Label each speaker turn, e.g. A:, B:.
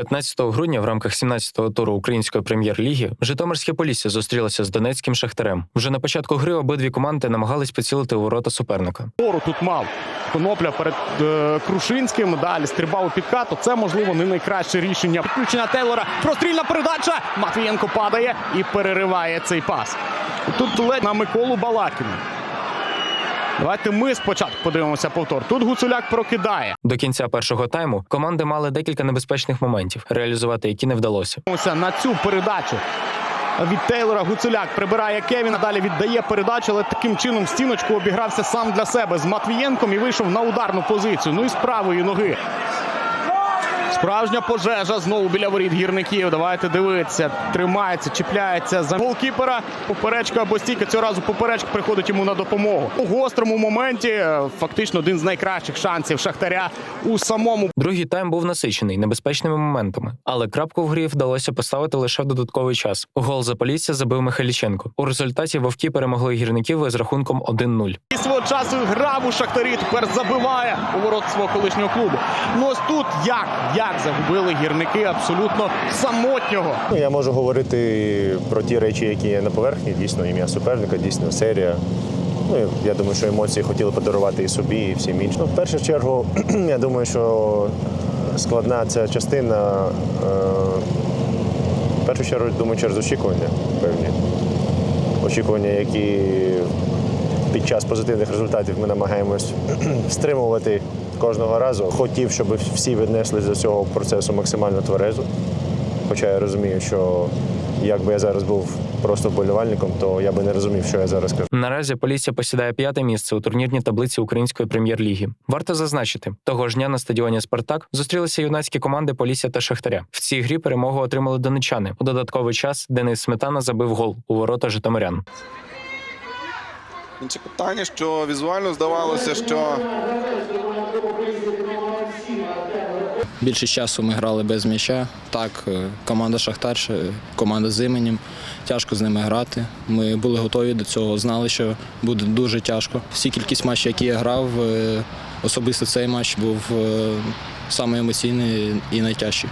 A: 15 грудня в рамках 17-го туру української прем'єр-ліги Житомирське Полісся зустрілося з Донецьким Шахтарем. Вже на початку гри обидві команди намагались поцілити у ворота суперника.
B: Пору тут мав конопля перед е, Крушинським. Далі стрибав у підкат. Це можливо не найкраще рішення. Підключення Тейлора. Прострільна передача. Матвієнко падає і перериває цей пас. Тут ледь на Миколу Балакіна. Давайте ми спочатку подивимося повтор. Тут Гуцуляк прокидає.
A: До кінця першого тайму команди мали декілька небезпечних моментів, реалізувати які не вдалося.
B: Ося на цю передачу. Від Тейлора Гуцуляк прибирає Кевіна. Далі віддає передачу, але таким чином в стіночку обігрався сам для себе з Матвієнком і вийшов на ударну позицію. Ну і з правої ноги. Справжня пожежа знову біля воріт гірників. Давайте дивитися. Тримається, чіпляється за голкіпера. Поперечка або стійка. Цього разу поперечка приходить йому на допомогу. У гострому моменті е, фактично один з найкращих шансів Шахтаря у самому
A: Другий тайм був насичений небезпечними моментами, але крапку в грі вдалося поставити лише в додатковий час. Гол за Полісся забив Михайліченко. У результаті вовки перемогли гірників із рахунком 1-0.
B: І свого часу грав у Шахтарі, тепер забиває у ворот свого колишнього клубу. Ну ось тут як, як загубили гірники абсолютно самотнього.
C: Ну, я можу говорити про ті речі, які є на поверхні. Дійсно, ім'я суперника, дійсно серія. Ну, я думаю, що емоції хотіли подарувати і собі, і всім іншим. Ну, в першу чергу, я думаю, що складна ця частина. Е, в першу чергу, думаю, через очікування певні. Очікування, які під час позитивних результатів ми намагаємось стримувати кожного разу. Хотів, щоб всі віднесли до цього процесу максимально тверезо. Хоча я розумію, що якби я зараз був просто вболівальником, то я би не розумів, що я зараз кажу.
A: Наразі Полісся посідає п'яте місце у турнірній таблиці української прем'єр-ліги. Варто зазначити, того ж дня на стадіоні Спартак зустрілися юнацькі команди Полісся та Шахтаря. В цій грі перемогу отримали донечани. У додатковий час Денис Сметана забив гол у ворота Житомирян.
D: Інше питання, що візуально здавалося, що
E: Більшість часу ми грали без м'яча. Так, е, команда Шахтар, команда з іменем. Тяжко з ними грати. Ми були готові до цього, знали, що буде дуже тяжко. Всі кількість матчів, які я грав, е, особисто цей матч був е, саме і найтяжчий.